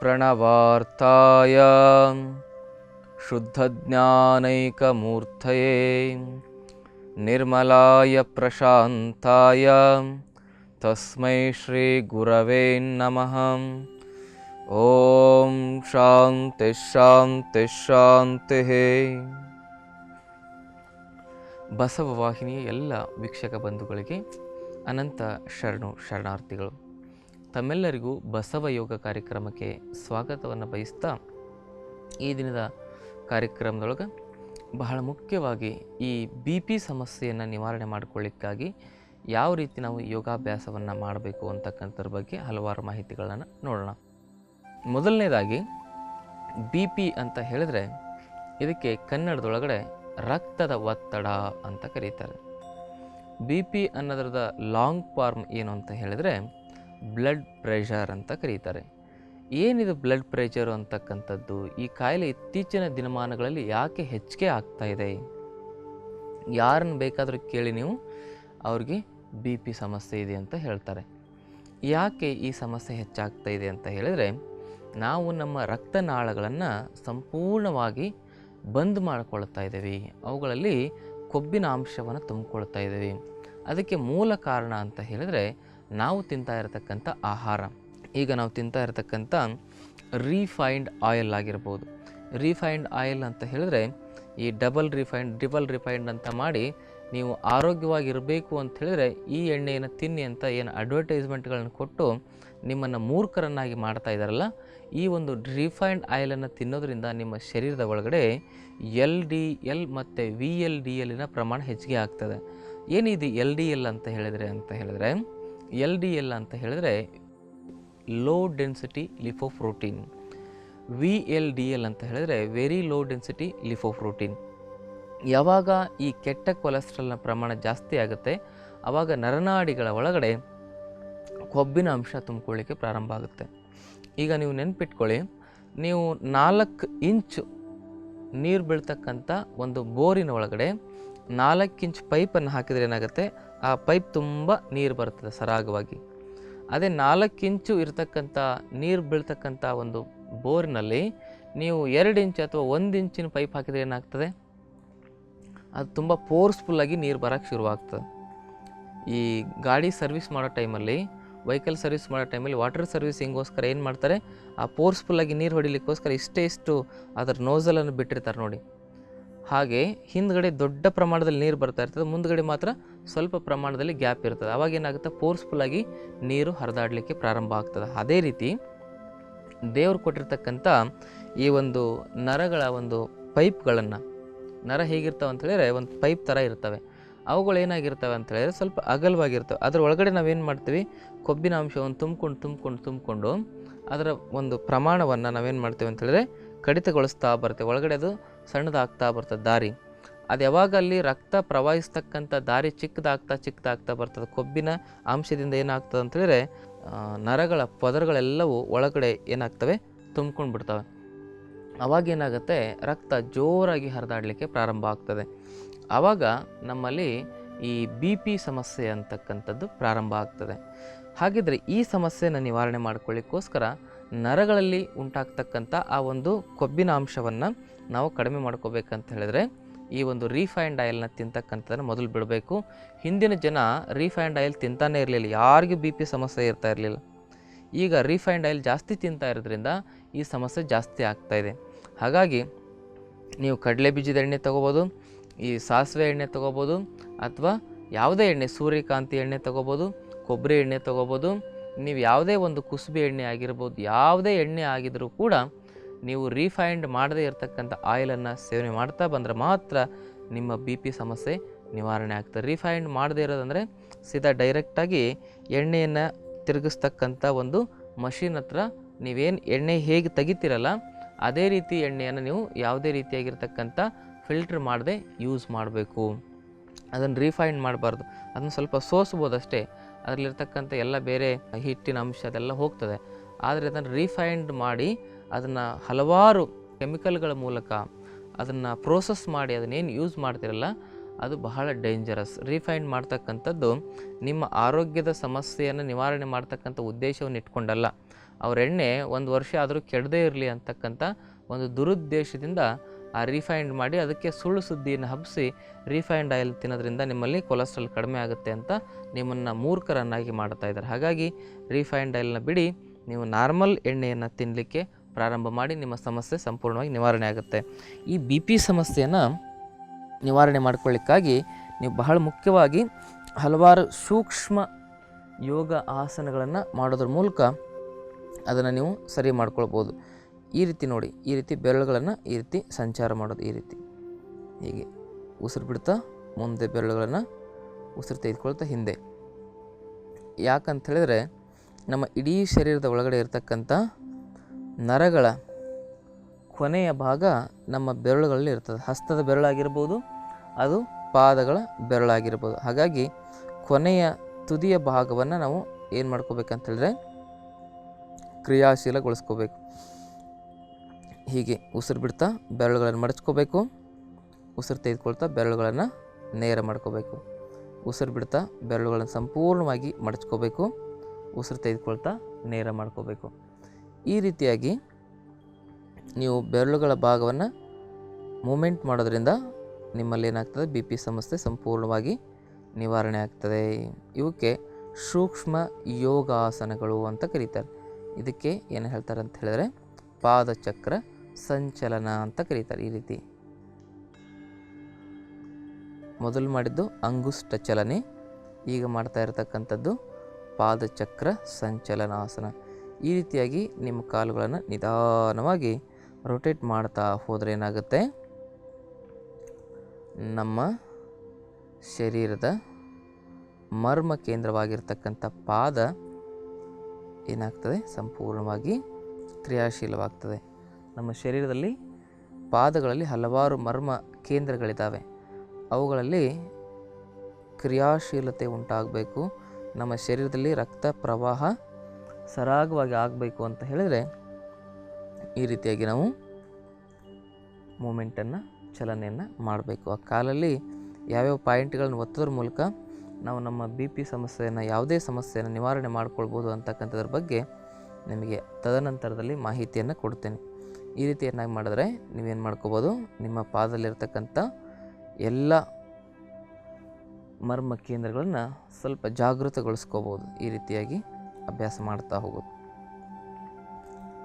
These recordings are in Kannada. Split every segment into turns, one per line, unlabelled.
प्रणवार्ताय शुद्धज्ञानैकमूर्तये निर्मलाय प्रशान्ताय तस्मै श्रीगुरवे नमः ॐ शान्तिः शान्तिः शान्तिः ಬಸವವಾಹಿನಿಯ ಎಲ್ಲ ವೀಕ್ಷಕ ಬಂಧುಗಳಿಗೆ ಅನಂತ ಶರಣು ಶರಣಾರ್ಥಿಗಳು ತಮ್ಮೆಲ್ಲರಿಗೂ ಬಸವ ಯೋಗ ಕಾರ್ಯಕ್ರಮಕ್ಕೆ ಸ್ವಾಗತವನ್ನು ಬಯಸ್ತಾ ಈ ದಿನದ ಕಾರ್ಯಕ್ರಮದೊಳಗೆ ಬಹಳ ಮುಖ್ಯವಾಗಿ ಈ ಬಿ ಪಿ ಸಮಸ್ಯೆಯನ್ನು ನಿವಾರಣೆ ಮಾಡಿಕೊಳ್ಳಿಕ್ಕಾಗಿ ಯಾವ ರೀತಿ ನಾವು ಯೋಗಾಭ್ಯಾಸವನ್ನು ಮಾಡಬೇಕು ಅಂತಕ್ಕಂಥದ್ರ ಬಗ್ಗೆ ಹಲವಾರು ಮಾಹಿತಿಗಳನ್ನು ನೋಡೋಣ. ಮೊದಲನೇದಾಗಿ ಬಿ ಪಿ ಅಂತ ಹೇಳಿದ್ರೆ ಇದಕ್ಕೆ ಕನ್ನಡದೊಳಗಡೆ ರಕ್ತದ ಒತ್ತಡ ಅಂತ ಕರೀತಾರೆ. ಬಿ ಪಿ ಅನ್ನೋದ್ರದ ಲಾಂಗ್ ಫಾರ್ಮ್ ಏನು ಅಂತ ಹೇಳಿದ್ರೆ ಬ್ಲಡ್ ಪ್ರೆಷರ್ ಅಂತ ಕರೀತಾರೆ. ಏನಿದು ಬ್ಲಡ್ ಪ್ರೆಷರು ಅಂತಕ್ಕಂಥದ್ದು? ಈ ಕಾಯಿಲೆ ಇತ್ತೀಚಿನ ದಿನಮಾನಗಳಲ್ಲಿ ಯಾಕೆ ಹೆಚ್ಚಿಗೆ ಆಗ್ತಾ ಇದೆ? ಯಾರನ್ನು ಬೇಕಾದರೂ ಕೇಳಿ ನೀವು ಅವ್ರಿಗೆ ಬಿ ಪಿ ಸಮಸ್ಯೆ ಇದೆ ಅಂತ ಹೇಳ್ತಾರೆ. ಯಾಕೆ ಈ ಸಮಸ್ಯೆ ಹೆಚ್ಚಾಗ್ತಾ ಇದೆ ಅಂತ ಹೇಳಿದರೆ, ನಾವು ನಮ್ಮ ರಕ್ತನಾಳಗಳನ್ನು ಸಂಪೂರ್ಣವಾಗಿ ಬಂದ್ ಮಾಡಿಕೊಳ್ತಾ ಇದ್ದೀವಿ. ಅವುಗಳಲ್ಲಿ ಕೊಬ್ಬಿನ ಅಂಶವನ್ನು ತುಂಬಿಕೊಳ್ತಾ ಇದ್ದೀವಿ. ಅದಕ್ಕೆ ಮೂಲ ಕಾರಣ ಅಂತ ಹೇಳಿದರೆ ನಾವು ತಿಂತಾ ಇರತಕ್ಕಂಥ ಆಹಾರ. ಈಗ ನಾವು ತಿಂತಾ ಇರತಕ್ಕಂಥ ರೀಫೈನ್ಡ್ ಆಯಿಲ್ ಆಗಿರ್ಬೋದು. ರೀಫೈನ್ಡ್ ಆಯಿಲ್ ಅಂತ ಹೇಳಿದ್ರೆ ಈ ಡಬಲ್ ರಿಫೈನ್ಡ್ ಡಿಬಲ್ ರಿಫೈನ್ಡ್ ಅಂತ ಮಾಡಿ ನೀವು ಆರೋಗ್ಯವಾಗಿರಬೇಕು ಅಂತ ಹೇಳಿದ್ರೆ ಈ ಎಣ್ಣೆಯನ್ನು ತಿನ್ನಿ ಅಂತ ಏನು ಅಡ್ವರ್ಟೈಸ್ಮೆಂಟ್ಗಳನ್ನು ಕೊಟ್ಟು ನಿಮ್ಮನ್ನು ಮೂರ್ಖರನ್ನಾಗಿ ಮಾಡ್ತಾ ಇದ್ದಾರಲ್ಲ ಈ ಒಂದು ರಿಫೈನ್ಡ್ ಆಯಿಲನ್ನು ತಿನ್ನೋದ್ರಿಂದ ನಿಮ್ಮ ಶರೀರದ ಒಳಗಡೆ ಎಲ್ ಡಿ ಎಲ್ ಮತ್ತು ವಿ ಎಲ್ ಡಿ ಎಲ್ಲಿನ ಪ್ರಮಾಣ ಹೆಚ್ಚಿಗೆ ಆಗ್ತದೆ. ಏನಿದು ಎಲ್ ಡಿ ಎಲ್ ಅಂತ ಹೇಳಿದರೆ ಅಂತ ಹೇಳಿದ್ರೆ ಎಲ್ ಡಿ ಎಲ್ ಅಂತ ಹೇಳಿದ್ರೆ low density lipoprotein V L D L ಅಂತ ಹೇಳಿದ್ರೆ ವೆರಿ ಲೋ ಡೆನ್ಸಿಟಿ ಲಿಫೋಪ್ರೋಟೀನ್ ಯಾವಾಗ ಈ ಕೆಟ್ಟ ಕೊಲೆಸ್ಟ್ರಾಲ್ನ ಪ್ರಮಾಣ ಜಾಸ್ತಿ ಆಗುತ್ತೆ ಆವಾಗ ನರನಾಡಿಗಳ ಒಳಗಡೆ ಕೊಬ್ಬಿನ ಅಂಶ ತುಂಬಿಕೊಳ್ಳಿಕ್ಕೆ ಪ್ರಾರಂಭ ಆಗುತ್ತೆ. ಈಗ ನೀವು ನೆನ್ಪಿಟ್ಕೊಳ್ಳಿ, ನೀವು ನಾಲ್ಕು ಇಂಚು ನೀರು ಬೀಳ್ತಕ್ಕಂಥ ಒಂದು ಬೋರಿನ ಒಳಗಡೆ ನಾಲ್ಕು ಇಂಚ್ ಪೈಪನ್ನು ಹಾಕಿದರೆ ಏನಾಗುತ್ತೆ? ಆ ಪೈಪ್ ತುಂಬ ನೀರು ಬರ್ತದೆ ಸರಾಗವಾಗಿ. ಅದೇ ನಾಲ್ಕು ಇಂಚು ಇರತಕ್ಕಂಥ ನೀರು ಬೀಳ್ತಕ್ಕಂಥ ಒಂದು ಬೋರಿನಲ್ಲಿ ನೀವು ಎರಡು ಇಂಚು ಅಥವಾ ಒಂದು ಇಂಚಿನ ಪೈಪ್ ಹಾಕಿದರೆ ಏನಾಗ್ತದೆ? ಅದು ತುಂಬ ಫೋರ್ಸ್ಫುಲ್ಲಾಗಿ ನೀರು ಬರೋಕ್ಕೆ ಶುರುವಾಗ್ತದೆ. ಈ ಗಾಡಿ ಸರ್ವಿಸ್ ಮಾಡೋ ಟೈಮಲ್ಲಿ, ವೆಹಿಕಲ್ ಸರ್ವಿಸ್ ಮಾಡೋ ಟೈಮಲ್ಲಿ ವಾಟರ್ ಸರ್ವಿಸಿಂಗೋಸ್ಕರ ಏನು ಮಾಡ್ತಾರೆ? ಆ ಫೋರ್ಸ್ಫುಲ್ಲಾಗಿ ನೀರು ಹೊಡಿಲಿಕ್ಕೋಸ್ಕರ ಇಷ್ಟೇ ಇಷ್ಟು ಅದರ ನೋಸಲನ್ನು ಬಿಟ್ಟಿರ್ತಾರೆ ನೋಡಿ. ಹಾಗೆ ಹಿಂದ್ಗಡೆ ದೊಡ್ಡ ಪ್ರಮಾಣದಲ್ಲಿ ನೀರು ಬರ್ತಾ ಇರ್ತದೆ, ಮುಂದ್ಗಡೆ ಮಾತ್ರ ಸ್ವಲ್ಪ ಪ್ರಮಾಣದಲ್ಲಿ ಗ್ಯಾಪ್ ಇರ್ತದೆ. ಅವಾಗ ಏನಾಗುತ್ತೆ? ಫೋರ್ಸ್ಫುಲ್ಲಾಗಿ ನೀರು ಹರಿದಾಡಲಿಕ್ಕೆ ಪ್ರಾರಂಭ ಆಗ್ತದೆ. ಅದೇ ರೀತಿ ದೇವರು ಕೊಟ್ಟಿರ್ತಕ್ಕಂಥ ಈ ಒಂದು ನರಗಳ ಒಂದು ಪೈಪ್ಗಳನ್ನು, ನರ ಹೇಗಿರ್ತಾವೆ ಅಂತ ಹೇಳಿದ್ರೆ ಒಂದು ಪೈಪ್ ಥರ ಇರ್ತವೆ. ಅವುಗಳು ಏನಾಗಿರ್ತವೆ ಅಂತ ಹೇಳಿದ್ರೆ ಸ್ವಲ್ಪ ಅಗಲವಾಗಿರ್ತವೆ. ಅದರ ಒಳಗಡೆ ನಾವೇನು ಮಾಡ್ತೀವಿ? ಕೊಬ್ಬಿನ ಅಂಶವನ್ನು ತುಂಬ್ಕೊಂಡು ತುಂಬ್ಕೊಂಡು, ತುಂಬಿಕೊಂಡು ಅದರ ಒಂದು ಪ್ರಮಾಣವನ್ನು ನಾವೇನು ಮಾಡ್ತೀವಿ ಅಂತ ಹೇಳಿದ್ರೆ ಕಡಿತಗೊಳಿಸ್ತಾ ಬರ್ತೇವೆ ಒಳಗಡೆ ಅದು ಸಣ್ಣದಾಗ್ತಾ ಬರ್ತದೆ ದಾರಿ. ಅದು ಯಾವಾಗ ಅಲ್ಲಿ ರಕ್ತ ಪ್ರವಹಿಸ್ತಕ್ಕಂಥ ದಾರಿ ಚಿಕ್ಕದಾಗ್ತಾ ಚಿಕ್ಕದಾಗ್ತಾ ಬರ್ತದೆ. ಕೊಬ್ಬಿನ ಅಂಶದಿಂದ ಏನಾಗ್ತದೆ ಅಂತ ಹೇಳಿದ್ರೆ ನರಗಳ ಪದರಗಳೆಲ್ಲವೂ ಒಳಗಡೆ ಏನಾಗ್ತವೆ? ತುಂಬ್ಕೊಂಡು ಬಿಡ್ತವೆ. ಅವಾಗೇನಾಗುತ್ತೆ ರಕ್ತ ಜೋರಾಗಿ ಹರಿದಾಡಲಿಕ್ಕೆ ಪ್ರಾರಂಭ ಆಗ್ತದೆ. ಆವಾಗ ನಮ್ಮಲ್ಲಿ ಈ ಬಿ ಪಿ ಸಮಸ್ಯೆ ಅಂತಕ್ಕಂಥದ್ದು ಪ್ರಾರಂಭ ಆಗ್ತದೆ. ಹಾಗಿದ್ರೆ ಈ ಸಮಸ್ಯೆನ ನಿವಾರಣೆ ಮಾಡ್ಕೊಳ್ಳಿಕ್ಕೋಸ್ಕರ ನರಗಳಲ್ಲಿ ಉಂಟಾಗ್ತಕ್ಕಂಥ ಆ ಒಂದು ಕೊಬ್ಬಿನ ಅಂಶವನ್ನು ನಾವು ಕಡಿಮೆ ಮಾಡ್ಕೋಬೇಕಂತ ಹೇಳಿದ್ರೆ ಈ ಒಂದು ರೀಫೈನ್ಡ್ ಆಯಿಲ್ನ ತಿಂತಕ್ಕಂಥದ್ದನ್ನು ಮೊದಲು ಬಿಡಬೇಕು. ಹಿಂದಿನ ಜನ ರೀಫೈನ್ಡ್ ಆಯಿಲ್ ತಿಂತಾನೇ ಇರಲಿಲ್ಲ. ಯಾರಿಗೂ ಬಿ ಪಿ ಸಮಸ್ಯೆ ಇರ್ತಾ ಇರಲಿಲ್ಲ. ಈಗ ರೀಫೈನ್ಡ್ ಆಯಿಲ್ ಜಾಸ್ತಿ ತಿಂತಾ ಇರೋದ್ರಿಂದ ಈ ಸಮಸ್ಯೆ ಜಾಸ್ತಿ ಆಗ್ತಾ ಇದೆ. ಹಾಗಾಗಿ ನೀವು ಕಡಲೆ ಬೀಜದ ಎಣ್ಣೆ ತೊಗೋಬೋದು, ಈ ಸಾಸಿವೆ ಎಣ್ಣೆ ತೊಗೋಬೋದು, ಅಥವಾ ಯಾವುದೇ ಎಣ್ಣೆ, ಸೂರ್ಯಕಾಂತಿ ಎಣ್ಣೆ ತೊಗೋಬೋದು, ಕೊಬ್ಬರಿ ಎಣ್ಣೆ ತೊಗೋಬೋದು, ನೀವು ಯಾವುದೇ ಒಂದು ಕುಸುಬೆ ಎಣ್ಣೆ ಆಗಿರ್ಬೋದು, ಯಾವುದೇ ಎಣ್ಣೆ ಆಗಿದ್ದರೂ ಕೂಡ ನೀವು ರೀಫೈಂಡ್ ಮಾಡದೇ ಇರತಕ್ಕಂಥ ಆಯಿಲನ್ನು ಸೇವನೆ ಮಾಡ್ತಾ ಬಂದರೆ ಮಾತ್ರ ನಿಮ್ಮ ಬಿ ಪಿ ಸಮಸ್ಯೆ ನಿವಾರಣೆ ಆಗ್ತದೆ. ರೀಫೈಂಡ್ ಮಾಡದೇ ಇರೋದಂದರೆ ಸೀದಾ ಡೈರೆಕ್ಟಾಗಿ ಎಣ್ಣೆಯನ್ನು ತಿರುಗಿಸ್ತಕ್ಕಂಥ ಒಂದು ಮಷಿನ್ ಹತ್ರ ನೀವೇನು ಎಣ್ಣೆ ಹೇಗೆ ತೆಗಿತೀರಲ್ಲ, ಅದೇ ರೀತಿ ಎಣ್ಣೆಯನ್ನು ನೀವು ಯಾವುದೇ ರೀತಿಯಾಗಿರ್ತಕ್ಕಂಥ ಫಿಲ್ಟ್ರ್ ಮಾಡದೆ ಯೂಸ್ ಮಾಡಬೇಕು. ಅದನ್ನು ರೀಫೈಂಡ್ ಮಾಡಬಾರ್ದು. ಅದನ್ನು ಸ್ವಲ್ಪ ಸೋಸ್ಬೋದು ಅಷ್ಟೇ ಅದರಲ್ಲಿರ್ತಕ್ಕಂಥ ಎಲ್ಲ ಬೇರೆ ಹಿಟ್ಟಿನ ಅಂಶ ಅದೆಲ್ಲ ಹೋಗ್ತದೆ. ಆದರೆ ಅದನ್ನು ರೀಫೈಂಡ್ ಮಾಡಿ ಅದನ್ನು ಹಲವಾರು ಕೆಮಿಕಲ್ಗಳ ಮೂಲಕ ಅದನ್ನು ಪ್ರೋಸೆಸ್ ಮಾಡಿ ಅದನ್ನೇನು ಯೂಸ್ ಮಾಡ್ತಿರಲ್ಲ, ಅದು ಬಹಳ ಡೇಂಜರಸ್ ರೀಫೈಂಡ್ ಮಾಡ್ತಕ್ಕಂಥದ್ದು ನಿಮ್ಮ ಆರೋಗ್ಯದ ಸಮಸ್ಯೆಯನ್ನು ನಿವಾರಣೆ ಮಾಡ್ತಕ್ಕಂಥ ಉದ್ದೇಶವನ್ನು ಇಟ್ಕೊಂಡಲ್ಲ. ಅವ್ರ ಎಣ್ಣೆ ಒಂದು ವರ್ಷ ಆದರೂ ಕೆಡದೇ ಇರಲಿ ಅಂತಕ್ಕಂಥ ಒಂದು ದುರುದ್ದೇಶದಿಂದ ಆ ರೀಫೈಂಡ್ ಮಾಡಿ ಅದಕ್ಕೆ ಸುಳ್ಳು ಸುದ್ದಿಯನ್ನು ಹಬ್ಬಿಸಿ ರಿಫೈಂಡ್ ಆಯಿಲ್ ತಿನ್ನೋದ್ರಿಂದ ನಿಮ್ಮಲ್ಲಿ ಕೊಲೆಸ್ಟ್ರಾಲ್ ಕಡಿಮೆ ಆಗುತ್ತೆ ಅಂತ ನಿಮ್ಮನ್ನು ಮೂರ್ಖರನ್ನಾಗಿ ಮಾಡ್ತಾ ಇದ್ದಾರೆ. ಹಾಗಾಗಿ ರಿಫೈಂಡ್ ಆಯಿಲ್ನ ಬಿಡಿ ನೀವು ನಾರ್ಮಲ್ ಎಣ್ಣೆಯನ್ನು ತಿನ್ನಲಿಕ್ಕೆ ಪ್ರಾರಂಭ ಮಾಡಿ ನಿಮ್ಮ ಸಮಸ್ಯೆ ಸಂಪೂರ್ಣವಾಗಿ ನಿವಾರಣೆ ಆಗುತ್ತೆ. ಈ ಬಿ ಪಿ ಸಮಸ್ಯೆಯನ್ನು ನಿವಾರಣೆ ಮಾಡ್ಕೊಳ್ಳಿಕ್ಕಾಗಿ ನೀವು ಬಹಳ ಮುಖ್ಯವಾಗಿ ಹಲವಾರು ಸೂಕ್ಷ್ಮ ಯೋಗ ಆಸನಗಳನ್ನು ಮಾಡೋದ್ರ ಮೂಲಕ ಅದನ್ನು ನೀವು ಸರಿ ಮಾಡ್ಕೊಳ್ಬೋದು. ಈ ರೀತಿ ನೋಡಿ, ಈ ರೀತಿ ಬೆರಳುಗಳನ್ನು ಈ ರೀತಿ ಸಂಚಾರ ಮಾಡೋದು ಈ ರೀತಿ. ಹೀಗೆ ಉಸಿರು ಬಿಡ್ತಾ ಮುಂದೆ ಬೆರಳುಗಳನ್ನು ಉಸಿರು ತೆಗೆದುಕೊಳ್ತಾ ಹಿಂದೆ. ಯಾಕಂತ ಹೇಳಿದ್ರೆ ನಮ್ಮ ಇಡೀ ಶರೀರದ ಒಳಗಡೆ ಇರತಕ್ಕಂಥ ನರಗಳ ಕೊನೆಯ ಭಾಗ ನಮ್ಮ ಬೆರಳುಗಳಲ್ಲಿ ಇರ್ತದೆ. ಹಸ್ತದ ಬೆರಳಾಗಿರ್ಬೋದು, ಅದು ಪಾದಗಳ ಬೆರಳಾಗಿರ್ಬೋದು. ಹಾಗಾಗಿ ಕೊನೆಯ ತುದಿಯ ಭಾಗವನ್ನು ನಾವು ಏನು ಮಾಡ್ಕೋಬೇಕಂತೇಳಿದ್ರೆ ಕ್ರಿಯಾಶೀಲಗೊಳಿಸ್ಕೋಬೇಕು. ಹೀಗೆ ಉಸಿರು ಬಿಡ್ತಾ ಬೆರಳುಗಳನ್ನು ಮಡಚ್ಕೋಬೇಕು. ಉಸಿರು ತೆಗೆದುಕೊಳ್ತಾ ಬೆರಳುಗಳನ್ನು ನೇರ ಮಾಡ್ಕೋಬೇಕು. ಉಸಿರು ಬಿಡ್ತಾ ಬೆರಳುಗಳನ್ನು ಸಂಪೂರ್ಣವಾಗಿ ಮಡಚ್ಕೋಬೇಕು. ಉಸಿರು ತೆಗೆದುಕೊಳ್ತಾ ನೇರ ಮಾಡ್ಕೋಬೇಕು. ಈ ರೀತಿಯಾಗಿ ನೀವು ಬೆರಳುಗಳ ಭಾಗವನ್ನು ಮೂಮೆಂಟ್ ಮಾಡೋದ್ರಿಂದ ನಿಮ್ಮಲ್ಲಿ ಏನಾಗ್ತದೆ? ಬಿ ಪಿ ಸಮಸ್ಯೆ ಸಂಪೂರ್ಣವಾಗಿ ನಿವಾರಣೆ ಆಗ್ತದೆ. ಇವಕ್ಕೆ ಸೂಕ್ಷ್ಮ ಯೋಗಾಸನಗಳು ಅಂತ ಕರೀತಾರೆ. ಇದಕ್ಕೆ ಏನು ಹೇಳ್ತಾರೆ ಅಂತ ಹೇಳಿದ್ರೆ ಪಾದಚಕ್ರ ಸಂಚಲನ ಅಂತ ಕರೀತಾರೆ ಈ ರೀತಿ. ಮೊದಲು ಮಾಡಿದ್ದು ಅಂಗುಷ್ಟ ಚಲನೆ, ಈಗ ಮಾಡ್ತಾ ಇರತಕ್ಕಂಥದ್ದು ಪಾದಚಕ್ರ ಸಂಚಲನಾಸನ. ಈ ರೀತಿಯಾಗಿ ನಿಮ್ಮ ಕಾಲುಗಳನ್ನು ನಿಧಾನವಾಗಿ ರೊಟೇಟ್ ಮಾಡ್ತಾ ಹೋದರೆ ಏನಾಗುತ್ತೆ? ನಮ್ಮ ಶರೀರದ ಮರ್ಮ ಕೇಂದ್ರವಾಗಿರ್ತಕ್ಕಂಥ ಪಾದ ಏನಾಗ್ತದೆ? ಸಂಪೂರ್ಣವಾಗಿ ಕ್ರಿಯಾಶೀಲವಾಗ್ತದೆ. ನಮ್ಮ ಶರೀರದಲ್ಲಿ ಪಾದಗಳಲ್ಲಿ ಹಲವಾರು ಮರ್ಮ ಕೇಂದ್ರಗಳಿದ್ದಾವೆ. ಅವುಗಳಲ್ಲಿ ಕ್ರಿಯಾಶೀಲತೆ ಉಂಟಾಗಬೇಕು. ನಮ್ಮ ಶರೀರದಲ್ಲಿ ರಕ್ತ ಪ್ರವಾಹ ಸರಾಗವಾಗಿ ಆಗಬೇಕು ಅಂತ ಹೇಳಿದರೆ ಈ ರೀತಿಯಾಗಿ ನಾವು ಮೂಮೆಂಟನ್ನು, ಚಲನೆಯನ್ನು ಮಾಡಬೇಕು. ಆ ಕಾಲಲ್ಲಿ ಯಾವ್ಯಾವ ಪಾಯಿಂಟ್ಗಳನ್ನು ಒತ್ತೋದ್ರ ಮೂಲಕ ನಾವು ನಮ್ಮ ಬಿ ಪಿ ಸಮಸ್ಯೆಯನ್ನು, ಯಾವುದೇ ಸಮಸ್ಯೆಯನ್ನು ನಿವಾರಣೆ ಮಾಡ್ಕೊಳ್ಬೋದು ಅಂತಕ್ಕಂಥದ್ರ ಬಗ್ಗೆ ನಿಮಗೆ ತದನಂತರದಲ್ಲಿ ಮಾಹಿತಿಯನ್ನು ಕೊಡ್ತೇನೆ. ಈ ರೀತಿಯನ್ನಾಗಿ ಮಾಡಿದ್ರೆ ನೀವೇನು ಮಾಡ್ಕೋಬೋದು, ನಿಮ್ಮ ಪಾದದಲ್ಲಿರ್ತಕ್ಕಂಥ ಎಲ್ಲ ಮರ್ಮ ಕೇಂದ್ರಗಳನ್ನು ಸ್ವಲ್ಪ ಜಾಗೃತಗೊಳಿಸ್ಕೋಬೋದು. ಈ ರೀತಿಯಾಗಿ ಅಭ್ಯಾಸ ಮಾಡ್ತಾ ಹೋಗೋದು.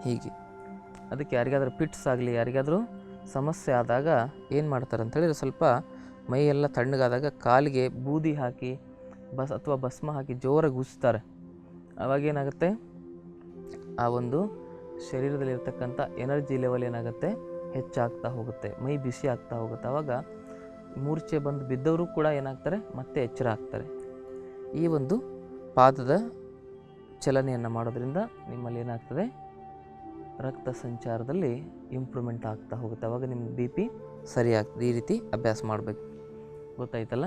ಹೀಗೆ. ಅದಕ್ಕೆ ಯಾರಿಗಾದ್ರೂ ಪಿಟ್ಸ್ ಆಗಲಿ, ಯಾರಿಗಾದರೂ ಸಮಸ್ಯೆ ಆದಾಗ ಏನು ಮಾಡ್ತಾರೆ ಅಂತ ಹೇಳಿದ್ರೆ ಸ್ವಲ್ಪ ಮೈಯೆಲ್ಲ ತಣ್ಣಗಾದಾಗ ಕಾಲಿಗೆ ಬೂದಿ ಹಾಕಿ, ಬಸ್ ಅಥವಾ ಭಸ್ಮ ಹಾಕಿ ಜೋರಾಗಿ ಉಜ್ತಾರೆ ಅವಾಗ ಏನಾಗುತ್ತೆ? ಆ ಒಂದು ಶರೀರದಲ್ಲಿರ್ತಕ್ಕಂಥ ಎನರ್ಜಿ ಲೆವೆಲ್ ಏನಾಗುತ್ತೆ? ಹೆಚ್ಚಾಗ್ತಾ ಹೋಗುತ್ತೆ. ಮೈ ಬಿಸಿ ಆಗ್ತಾ ಹೋಗುತ್ತೆ. ಆವಾಗ ಮೂರ್ಛೆ ಬಂದು ಬಿದ್ದವರು ಕೂಡ ಏನಾಗ್ತಾರೆ? ಮತ್ತೆ ಎಚ್ಚರ ಆಗ್ತಾರೆ. ಈ ಒಂದು ಪಾದದ ಚಲನೆಯನ್ನು ಮಾಡೋದ್ರಿಂದ ನಿಮ್ಮಲ್ಲಿ ಏನಾಗ್ತದೆ? ರಕ್ತ ಸಂಚಾರದಲ್ಲಿ ಇಂಪ್ರೂವ್ಮೆಂಟ್ ಆಗ್ತಾ ಹೋಗುತ್ತೆ. ಅವಾಗ ನಿಮ್ಮ ಬಿ ಪಿ ಸರಿ ಆಗ್ತದೆ ಈ ರೀತಿ ಅಭ್ಯಾಸ ಮಾಡಬೇಕು. ಗೊತ್ತಾಯ್ತಲ್ಲ?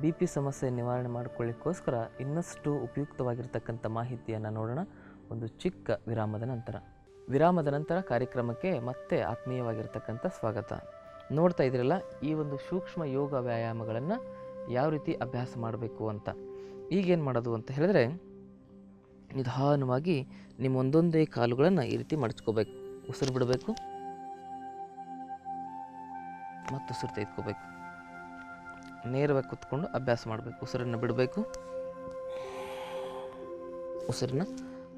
ಬಿ ಪಿ ಸಮಸ್ಯೆ ನಿವಾರಣೆ ಮಾಡಿಕೊಳ್ಳಿಕ್ಕೋಸ್ಕರ ಇನ್ನಷ್ಟು ಉಪಯುಕ್ತವಾಗಿರ್ತಕ್ಕಂಥ ಮಾಹಿತಿಯನ್ನು ನೋಡೋಣ. ಒಂದು ಚಿಕ್ಕ ವಿರಾಮದ ನಂತರ. ವಿರಾಮದ ನಂತರ ಕಾರ್ಯಕ್ರಮಕ್ಕೆ ಮತ್ತೆ ಆತ್ಮೀಯವಾಗಿರ್ತಕ್ಕಂಥ ಸ್ವಾಗತ. ನೋಡ್ತಾ ಇದ್ರಲ್ಲ ಈ ಒಂದು ಸೂಕ್ಷ್ಮ ಯೋಗ ವ್ಯಾಯಾಮಗಳನ್ನು ಯಾವ ರೀತಿ ಅಭ್ಯಾಸ ಮಾಡಬೇಕು ಅಂತ. ಈಗೇನು ಮಾಡೋದು ಅಂತ ಹೇಳಿದ್ರೆ ನಿಧಾನವಾಗಿ ನಿಮ್ಮ ಒಂದೊಂದೇ ಕಾಲುಗಳನ್ನು ಈ ರೀತಿ ಮಡಚ್ಕೋಬೇಕು. ಉಸಿರು ಬಿಡಬೇಕು. ಮತ್ತು ಉಸಿರು ತೆಗೆದುಕೋಬೇಕು. ನೇರವಾಗಿ ಕುತ್ಕೊಂಡು ಅಭ್ಯಾಸ ಮಾಡಬೇಕು. ಉಸಿರನ್ನು ಬಿಡಬೇಕು. ಉಸಿರನ್ನ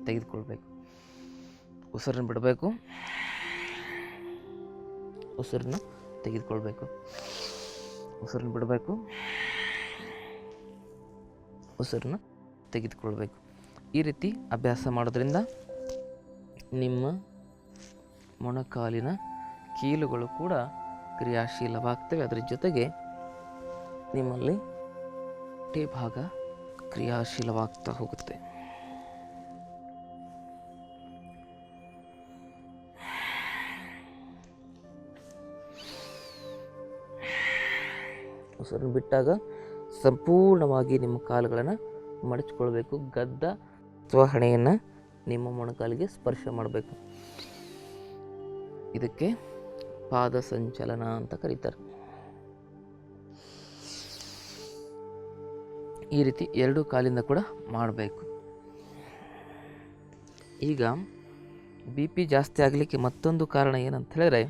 ತೆಗೆದುಕೊಳ್ಬೇಕು. ಉಸಿರನ್ನು ಬಿಡಬೇಕು. ಉಸಿರನ್ನ ತೆಗೆದುಕೊಳ್ಬೇಕು. ಉಸಿರನ್ನು ಬಿಡಬೇಕು. ಉಸಿರನ್ನ ತೆಗೆದುಕೊಳ್ಬೇಕು. ಈ ರೀತಿ ಅಭ್ಯಾಸ ಮಾಡೋದ್ರಿಂದ ನಿಮ್ಮ ಮೊಣಕಾಲಿನ ಕೀಲುಗಳು ಕೂಡ ಕ್ರಿಯಾಶೀಲವಾಗ್ತವೆ. ಅದರ ಜೊತೆಗೆ ನಿಮ್ಮಲ್ಲಿ ಹೊಟ್ಟೆ ಭಾಗ ಕ್ರಿಯಾಶೀಲವಾಗ್ತಾ ಹೋಗುತ್ತೆ. ಉಸಿರನ್ನು ಬಿಟ್ಟಾಗ ಸಂಪೂರ್ಣವಾಗಿ ನಿಮ್ಮ ಕಾಲುಗಳನ್ನು ಮಡಚಿಕೊಳ್ಬೇಕು. ಗದ್ದ ಅಥವಾ ಹಣೆಯನ್ನು ನಿಮ್ಮ ಮೊಣಕಾಲಿಗೆ ಸ್ಪರ್ಶ ಮಾಡಬೇಕು. ಇದಕ್ಕೆ ಪಾದ ಸಂಚಲನ ಅಂತ ಕರೀತಾರೆ. ಈ ರೀತಿ ಎರಡು ಕಾಲಿಂದ ಕೂಡ ಮಾಡಬೇಕು. ಈಗ ಬಿ ಪಿ ಜಾಸ್ತಿ ಆಗಲಿಕ್ಕೆ ಮತ್ತೊಂದು ಕಾರಣ ಏನಂತ ಹೇಳಿದ್ರೆ,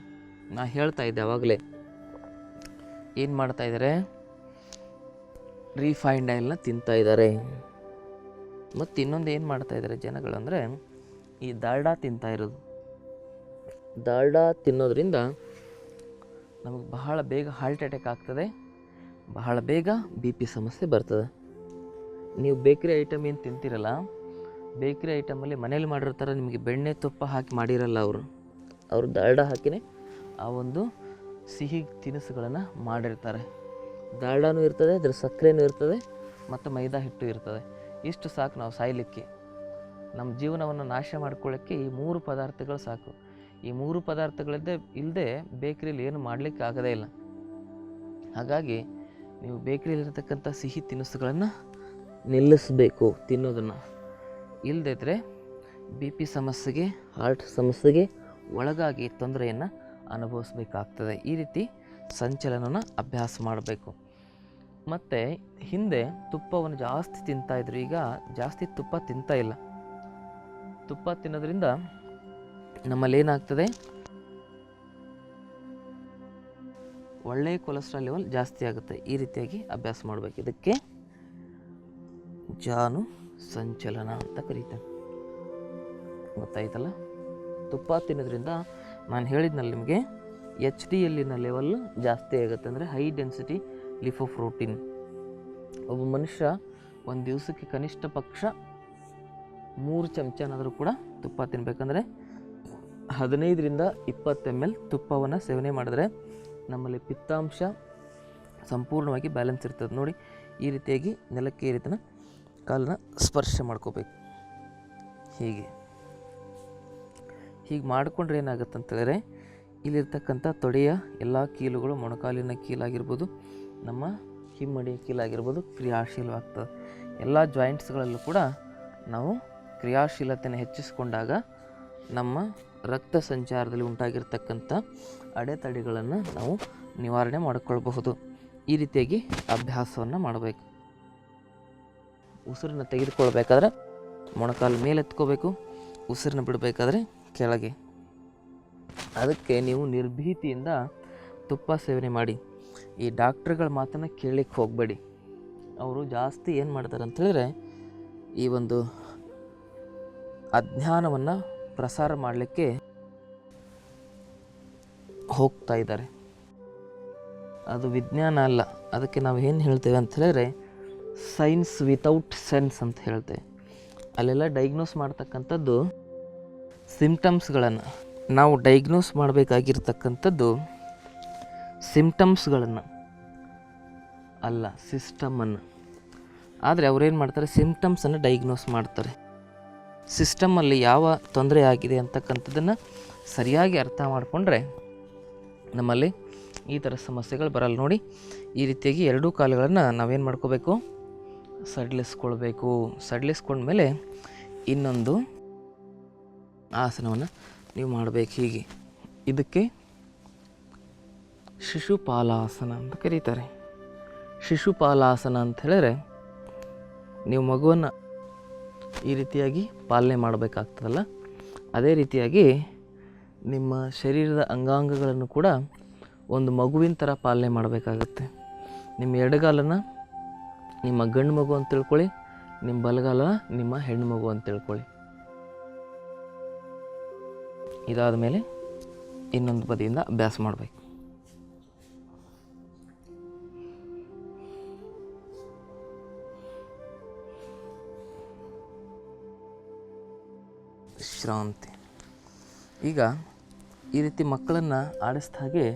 ನಾ ಹೇಳ್ತಾ ಇದ್ದೆ ಆವಾಗಲೇ ಏನು ಮಾಡ್ತಾ ಇದ್ದಾರೆ ರೀಫೈಂಡ್ ಆಯಿಲ್ನ ತಿಂತಾ ಇದ್ದಾರೆ ಮತ್ತು ಇನ್ನೊಂದು ಏನು ಮಾಡ್ತಾ ಇದ್ದಾರೆ ಜನಗಳು ಅಂದರೆ, ಈ ದಾಲ್ಡಾ ತಿಂತಾ ಇರೋದು. ದಾಲ್ಡಾ ತಿನ್ನೋದ್ರಿಂದ ನಮಗೆ ಬಹಳ ಬೇಗ ಹಾರ್ಟ್ ಅಟ್ಯಾಕ್ ಆಗ್ತದೆ, ಬಹಳ ಬೇಗ ಬಿ ಪಿ ಸಮಸ್ಯೆ ಬರ್ತದೆ. ನೀವು ಬೇಕ್ರಿ ಐಟಮ್ ಏನು ತಿಂತೀರಲ್ಲ, ಬೇಕ್ರಿ ಐಟಮಲ್ಲಿ ಮನೇಲಿ ಮಾಡಿರ್ತಾರೆ ನಿಮಗೆ ಬೆಣ್ಣೆ ತುಪ್ಪ ಹಾಕಿ ಮಾಡಿರಲ್ಲ ಅವರು ಅವರು ದಾಲ್ಡಾ ಹಾಕಿನೇ ಆ ಒಂದು ಸಿಹಿ ತಿನಿಸುಗಳನ್ನು ಮಾಡಿರ್ತಾರೆ. ದಾಲ್ಡಾನೂ ಇರ್ತದೆ, ಅದ್ರ ಸಕ್ಕರೆನೂ ಇರ್ತದೆ, ಮತ್ತು ಮೈದಾ ಹಿಟ್ಟು ಇರ್ತದೆ. ಇಷ್ಟು ಸಾಕು ನಾವು ಸಾಯಲಿಕ್ಕೆ. ನಮ್ಮ ಜೀವನವನ್ನು ನಾಶ ಮಾಡ್ಕೊಳ್ಳೋಕ್ಕೆ ಈ ಮೂರು ಪದಾರ್ಥಗಳು ಸಾಕು. ಈ ಮೂರು ಪದಾರ್ಥಗಳಿದ್ದೆ ಇಲ್ಲದೆ ಬೇಕ್ರಿಲಿ ಏನು ಮಾಡಲಿಕ್ಕೆ ಆಗೋದೇ ಇಲ್ಲ. ಹಾಗಾಗಿ ನೀವು ಬೇಕ್ರಿಯಲ್ಲಿರ್ತಕ್ಕಂಥ ಸಿಹಿ ತಿನಿಸುಗಳನ್ನು ನಿಲ್ಲಿಸಬೇಕು ತಿನ್ನೋದನ್ನು. ಇಲ್ಲದಿದ್ದರೆ ಬಿ ಪಿ ಸಮಸ್ಯೆಗೆ, ಹಾರ್ಟ್ ಸಮಸ್ಯೆಗೆ ಒಳಗಾಗಿ ತೊಂದರೆಯನ್ನು ಅನುಭವಿಸಬೇಕಾಗ್ತದೆ. ಈ ರೀತಿ ಸಂಚಲನನ ಅಭ್ಯಾಸ ಮಾಡಬೇಕು. ಮತ್ತು ಹಿಂದೆ ತುಪ್ಪವನ್ನು ಜಾಸ್ತಿ ತಿಂತಾಯಿದ್ರು ಈಗ ಜಾಸ್ತಿ ತುಪ್ಪ ತಿಂತಾ ಇಲ್ಲ. ತುಪ್ಪ ತಿನ್ನೋದ್ರಿಂದ ನಮ್ಮಲ್ಲಿ ಏನಾಗ್ತದೆ? ಒಳ್ಳೆಯ ಕೊಲೆಸ್ಟ್ರಾಲ್ ಲೆವೆಲ್ ಜಾಸ್ತಿ ಆಗುತ್ತೆ. ಈ ರೀತಿಯಾಗಿ ಅಭ್ಯಾಸ ಮಾಡಬೇಕು. ಇದಕ್ಕೆ ಜಾನು ಸಂಚಲನ ಅಂತ ಕರೀತಾರೆ. ಗೊತ್ತಾಯ್ತಲ್ಲ? ತುಪ್ಪ ತಿನ್ನೋದ್ರಿಂದ ನಾನು ಹೇಳಿದ್ನಲ್ಲ ನಿಮಗೆ ಎಚ್ ಡಿ ಎಲ್ಲಿನ ಲೆವೆಲ್ ಜಾಸ್ತಿ ಆಗುತ್ತೆ. ಅಂದರೆ ಹೈ ಡೆನ್ಸಿಟಿ ಲಿಫೋಫ್ರೋಟೀನ್. ಒಬ್ಬ ಮನುಷ್ಯ ಒಂದು ದಿವಸಕ್ಕೆ ಕನಿಷ್ಠ ಪಕ್ಷ ಮೂರು ಚಮಚನಾದರೂ ಕೂಡ ತುಪ್ಪ ತಿನ್ನಬೇಕಂದ್ರೆ ಹದಿನೈದರಿಂದ ಇಪ್ಪತ್ತು ಎಂ ಎಲ್ ತುಪ್ಪವನ್ನು ಸೇವನೆ ಮಾಡಿದ್ರೆ ನಮ್ಮಲ್ಲಿ ಪಿತ್ತಾಂಶ ಸಂಪೂರ್ಣವಾಗಿ ಬ್ಯಾಲೆನ್ಸ್ ಇರ್ತದೆ. ನೋಡಿ, ಈ ರೀತಿಯಾಗಿ ನೆಲಕ್ಕೆ ಈ ರೀತಿನ ಕಾಲನ್ನ ಸ್ಪರ್ಶ ಮಾಡ್ಕೋಬೇಕು. ಹೀಗೆ. ಹೀಗೆ ಮಾಡಿಕೊಂಡ್ರೆ ಏನಾಗುತ್ತೆ ಅಂತೇಳಿದ್ರೆ ಇಲ್ಲಿರ್ತಕ್ಕಂಥ ತೊಡೆಯ ಎಲ್ಲ ಕೀಲುಗಳು ಮೊಣಕಾಲಿನ ಕೀಲಾಗಿರ್ಬೋದು ನಮ್ಮ ಹಿಮ್ಮಡಿ ಕೀಲಾಗಿರ್ಬೋದು ಕ್ರಿಯಾಶೀಲವಾಗ್ತದೆ. ಎಲ್ಲ ಜಾಯಿಂಟ್ಸ್ಗಳಲ್ಲೂ ಕೂಡ ನಾವು ಕ್ರಿಯಾಶೀಲತೆಯನ್ನು ಹೆಚ್ಚಿಸಿಕೊಂಡಾಗ ನಮ್ಮ ರಕ್ತ ಸಂಚಾರದಲ್ಲಿ ಉಂಟಾಗಿರ್ತಕ್ಕಂಥ ಅಡೆತಡೆಗಳನ್ನು ನಾವು ನಿವಾರಣೆ ಮಾಡಿಕೊಳ್ಬಹುದು. ಈ ರೀತಿಯಾಗಿ ಅಭ್ಯಾಸವನ್ನು ಮಾಡಬೇಕು. ಉಸಿರನ್ನ ತೆಗೆದುಕೊಳ್ಬೇಕಾದ್ರೆ ಮೊಣಕಾಲು ಮೇಲೆ ಎತ್ಕೋಬೇಕು, ಉಸಿರನ್ನ ಬಿಡಬೇಕಾದ್ರೆ ಕೆಳಗೆ. ಅದಕ್ಕೆ ನೀವು ನಿರ್ಭೀತಿಯಿಂದ ತುಪ್ಪ ಸೇವನೆ ಮಾಡಿ. ಈ ಡಾಕ್ಟ್ರುಗಳ ಮಾತನ್ನು ಕೇಳಲಿಕ್ಕೆ ಹೋಗಬೇಡಿ. ಅವರು ಜಾಸ್ತಿ ಏನು ಮಾಡ್ತಾರೆ ಅಂತ ಹೇಳಿದ್ರೆ, ಈ ಒಂದು ಅಜ್ಞಾನವನ್ನು ಪ್ರಸಾರ ಮಾಡಲಿಕ್ಕೆ ಹೋಗ್ತಾ ಇದ್ದಾರೆ. ಅದು ವಿಜ್ಞಾನ ಅಲ್ಲ, ಅದಕ್ಕೆ ನಾವು ಏನು ಹೇಳ್ತೇವೆ ಅಂತ ಹೇಳಿದ್ರೆ, ಸೈನ್ಸ್ ವಿತೌಟ್ ಸೆನ್ಸ್ ಅಂತ ಹೇಳ್ತೇವೆ. ಅಲ್ಲೆಲ್ಲ ಡೈಗ್ನೋಸ್ ಮಾಡ್ತಕ್ಕಂಥದ್ದು ಸಿಮ್ಟಮ್ಸ್ಗಳನ್ನು ನಾವು ಡೈಗ್ನೋಸ್ ಮಾಡಬೇಕಾಗಿರ್ತಕ್ಕಂಥದ್ದು ಸಿಮ್ಟಮ್ಸ್ಗಳನ್ನು ಅಲ್ಲ, ಸಿಸ್ಟಮನ್ನು. ಆದರೆ ಅವ್ರೇನು ಮಾಡ್ತಾರೆ? ಸಿಮ್ಟಮ್ಸನ್ನು ಡೈಗ್ನೋಸ್ ಮಾಡ್ತಾರೆ. ಸಿಸ್ಟಮಲ್ಲಿ ಯಾವ ತೊಂದರೆ ಆಗಿದೆ ಅಂತಕ್ಕಂಥದ್ದನ್ನು ಸರಿಯಾಗಿ ಅರ್ಥ ಮಾಡಿಕೊಂಡ್ರೆ ನಮ್ಮಲ್ಲಿ ಈ ಥರ ಸಮಸ್ಯೆಗಳು ಬರಲ್ಲ. ನೋಡಿ, ಈ ರೀತಿಯಾಗಿ ಎರಡೂ ಕಾಲುಗಳನ್ನು ನಾವೇನು ಮಾಡ್ಕೋಬೇಕು? ಸಡಿಲಿಸ್ಕೊಳ್ಬೇಕು. ಸಡಿಲಿಸ್ಕೊಂಡ್ಮೇಲೆ ಇನ್ನೊಂದು ಆಸನವನ್ನು ನೀವು ಮಾಡಬೇಕು ಹೀಗೆ. ಇದಕ್ಕೆ ಶಿಶುಪಾಲಾಸನ ಅಂತ ಕರೀತಾರೆ. ಶಿಶುಪಾಲಾಸನ ಅಂತ ಹೇಳಿದ್ರೆ ನೀವು ಮಗುವನ್ನು ಈ ರೀತಿಯಾಗಿ ಪಾಲನೆ ಮಾಡಬೇಕಾಗ್ತದಲ್ಲ? ಅದೇ ರೀತಿಯಾಗಿ ನಿಮ್ಮ ಶರೀರದ ಅಂಗಾಂಗಗಳನ್ನು ಕೂಡ ಒಂದು ಮಗುವಿನ ಥರ ಪಾಲನೆ ಮಾಡಬೇಕಾಗತ್ತೆ. ನಿಮ್ಮ ಎಡಗಾಲನ್ನು ನಿಮ್ಮ ಗಂಡು ಮಗು ಅಂತ ತಿಳ್ಕೊಳ್ಳಿ, ನಿಮ್ಮ ಬಲಗಾಲ ನಿಮ್ಮ ಹೆಣ್ಣು ಮಗು ಅಂತ ತಿಳ್ಕೊಳ್ಳಿ. ಇದಾದ ಮೇಲೆ ಇನ್ನೊಂದು ಬದಿಯಿಂದ ಅಭ್ಯಾಸ ಮಾಡಬೇಕು. ವಿಶ್ರಾಂತಿ ಈಗ ಈ ರೀತಿ ಮಕ್ಕಳನ್ನು ಆಡಿಸಿದ ಹಾಗೆ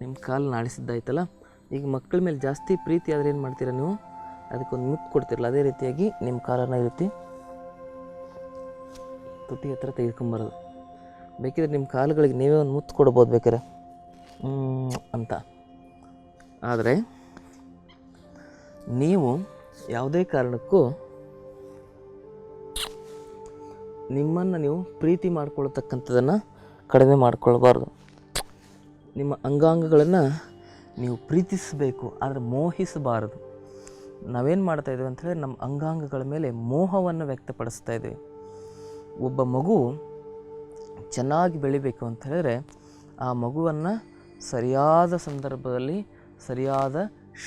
ನಿಮ್ಮ ಕಾಲನ್ನ ಆಡಿಸಿದ್ದಾಯ್ತಲ್ಲ? ಈಗ ಮಕ್ಕಳ ಮೇಲೆ ಜಾಸ್ತಿ ಪ್ರೀತಿ ಆದರೆ ಏನು ಮಾಡ್ತೀರ ನೀವು? ಅದಕ್ಕೊಂದು ಮುತ್ತು ಕೊಡ್ತಿರಲ್ಲ, ಅದೇ ರೀತಿಯಾಗಿ ನಿಮ್ಮ ಕಾಲನ್ನು ಈ ರೀತಿ ತುಟಿ ಹತ್ರ ತೆಗೆದುಕೊಂಬರೋದು. ಬೇಕಿದ್ರೆ ನಿಮ್ಮ ಕಾಲುಗಳಿಗೆ ನೀವೇ ಒಂದು ಮುತ್ತು ಕೊಡ್ಬೋದು ಬೇಕಾರೆ ಅಂತ. ಆದರೆ, ನೀವು ಯಾವುದೇ ಕಾರಣಕ್ಕೂ ನಿಮ್ಮನ್ನು ನೀವು ಪ್ರೀತಿ ಮಾಡ್ಕೊಳ್ತಕ್ಕಂಥದ್ದನ್ನು ಕಡಿಮೆ ಮಾಡ್ಕೊಳ್ಬಾರ್ದು. ನಿಮ್ಮ ಅಂಗಾಂಗಗಳನ್ನು ನೀವು ಪ್ರೀತಿಸಬೇಕು, ಆದರೆ ಮೋಹಿಸಬಾರದು. ನಾವೇನು ಮಾಡ್ತಾ ಇದ್ದೀವಿ ಹೇಳಿದ್ರೆ ನಮ್ಮ ಅಂಗಾಂಗಗಳ ಮೇಲೆ ಮೋಹವನ್ನು ವ್ಯಕ್ತಪಡಿಸ್ತಾ ಇದ್ದೀವಿ. ಒಬ್ಬ ಮಗು ಚೆನ್ನಾಗಿ ಬೆಳಿಬೇಕು ಅಂತ ಹೇಳಿದ್ರೆ ಆ ಮಗುವನ್ನು ಸರಿಯಾದ ಸಂದರ್ಭದಲ್ಲಿ, ಸರಿಯಾದ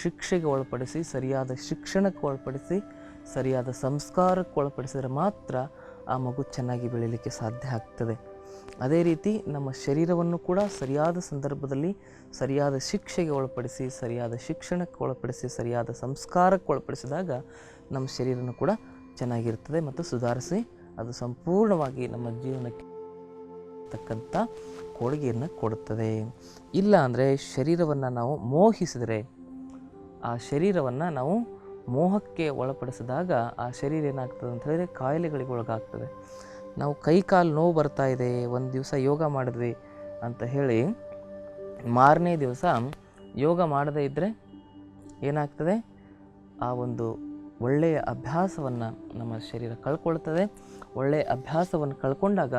ಶಿಕ್ಷೆಗೆ ಒಳಪಡಿಸಿ, ಸರಿಯಾದ ಶಿಕ್ಷಣಕ್ಕೆ ಒಳಪಡಿಸಿ, ಸರಿಯಾದ ಸಂಸ್ಕಾರಕ್ಕೆ ಒಳಪಡಿಸಿದರೆ ಮಾತ್ರ ಆ ಮಗು ಚೆನ್ನಾಗಿ ಬೆಳೀಲಿಕ್ಕೆ ಸಾಧ್ಯ ಆಗ್ತದೆ. ಅದೇ ರೀತಿ ನಮ್ಮ ಶರೀರವನ್ನು ಕೂಡ ಸರಿಯಾದ ಸಂದರ್ಭದಲ್ಲಿ ಸರಿಯಾದ ಶಿಕ್ಷೆಗೆ ಒಳಪಡಿಸಿ, ಸರಿಯಾದ ಶಿಕ್ಷಣಕ್ಕೆ ಒಳಪಡಿಸಿ, ಸರಿಯಾದ ಸಂಸ್ಕಾರಕ್ಕೆ ಒಳಪಡಿಸಿದಾಗ ನಮ್ಮ ಶರೀರನೂ ಕೂಡ ಚೆನ್ನಾಗಿರ್ತದೆ ಮತ್ತು ಸುಧಾರಿಸಿ ಅದು ಸಂಪೂರ್ಣವಾಗಿ ನಮ್ಮ ಜೀವನಕ್ಕೆ ತಕ್ಕಂಥ ಕೊಡುಗೆಯನ್ನು ಕೊಡುತ್ತದೆ. ಇಲ್ಲ ಅಂದರೆ ಶರೀರವನ್ನು ನಾವು ಮೋಹಿಸಿದರೆ ಆ ಶರೀರವನ್ನು ನಾವು ಮೋಹಕ್ಕೆ ಒಳಪಡಿಸಿದಾಗ ಆ ಶರೀರ ಏನಾಗ್ತದೆ ಅಂತ ಹೇಳಿದ್ರೆ ಕಾಯಿಲೆಗಳಿಗೆ ಒಳಗಾಗ್ತದೆ. ನಾವು ಕೈ ಕಾಲು ನೋವು ಬರ್ತಾ ಇದೆ, ಒಂದು ದಿವಸ ಯೋಗ ಮಾಡಿದ್ವಿ ಅಂತ ಹೇಳಿ ಮಾರನೇ ದಿವಸ ಯೋಗ ಮಾಡದೇ ಇದ್ದರೆ ಏನಾಗ್ತದೆ? ಆ ಒಂದು ಒಳ್ಳೆಯ ಅಭ್ಯಾಸವನ್ನು ನಮ್ಮ ಶರೀರ ಕಳ್ಕೊಳ್ತದೆ. ಒಳ್ಳೆಯ ಅಭ್ಯಾಸವನ್ನು ಕಳ್ಕೊಂಡಾಗ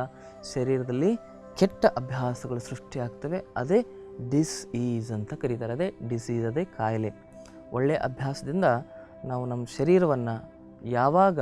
ಶರೀರದಲ್ಲಿ ಕೆಟ್ಟ ಅಭ್ಯಾಸಗಳು ಸೃಷ್ಟಿಯಾಗ್ತವೆ. ಅದೇ ಡಿಸ್ ಈಸ್ ಅಂತ ಕರೀತಾರೆ. ಅದೇ ಡಿಸೀಸ್, ಅದೇ ಕಾಯಿಲೆ. ಒಳ್ಳೆಯ ಅಭ್ಯಾಸದಿಂದ ನಾವು ನಮ್ಮ ಶರೀರವನ್ನು ಯಾವಾಗ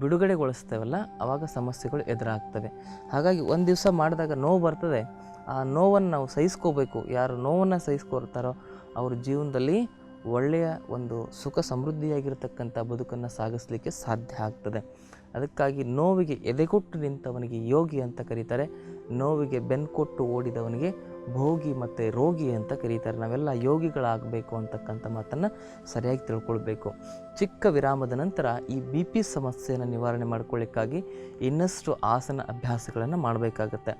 ಬಿಡುಗಡೆಗೊಳಿಸ್ತೇವಲ್ಲ ಆವಾಗ ಸಮಸ್ಯೆಗಳು ಎದುರಾಗ್ತವೆ. ಹಾಗಾಗಿ ಒಂದು ದಿವಸ ಮಾಡಿದಾಗ ನೋವು ಬರ್ತದೆ. ಆ ನೋವನ್ನು ನಾವು ಸಹಿಸ್ಕೋಬೇಕು. ಯಾರು ನೋವನ್ನು ಸಹಿಸ್ಕೊಳ್ತಾರೋ ಅವ್ರ ಜೀವನದಲ್ಲಿ ಒಳ್ಳೆಯ ಒಂದು ಸುಖ ಸಮೃದ್ಧಿಯಾಗಿರ್ತಕ್ಕಂಥ ಬದುಕನ್ನು ಸಾಗಿಸ್ಲಿಕ್ಕೆ ಸಾಧ್ಯ ಆಗ್ತದೆ. ಅದಕ್ಕಾಗಿ ನೋವಿಗೆ ಎದೆಗೊಟ್ಟು ನಿಂತವನಿಗೆ ಯೋಗಿ ಅಂತ ಕರೀತಾರೆ. ನೋವಿಗೆ ಬೆನ್ಕೊಟ್ಟು ಓಡಿದವನಿಗೆ ಭೋಗಿ ಮತ್ತು ರೋಗಿ ಅಂತ ಕರೀತಾರೆ. ನಾವೆಲ್ಲ ಯೋಗಿಗಳಾಗಬೇಕು ಅಂತಕ್ಕಂಥ ಮಾತನ್ನು ಸರಿಯಾಗಿ ತಿಳ್ಕೊಳ್ಬೇಕು. ಚಿಕ್ಕ ವಿರಾಮದ ನಂತರ ಈ ಬಿ ಪಿ ಸಮಸ್ಯೆಯನ್ನು ನಿವಾರಣೆ ಮಾಡ್ಕೊಳ್ಳಿಕ್ಕಾಗಿ ಇನ್ನಷ್ಟು ಆಸನ ಅಭ್ಯಾಸಗಳನ್ನು ಮಾಡಬೇಕಾಗತ್ತೆ.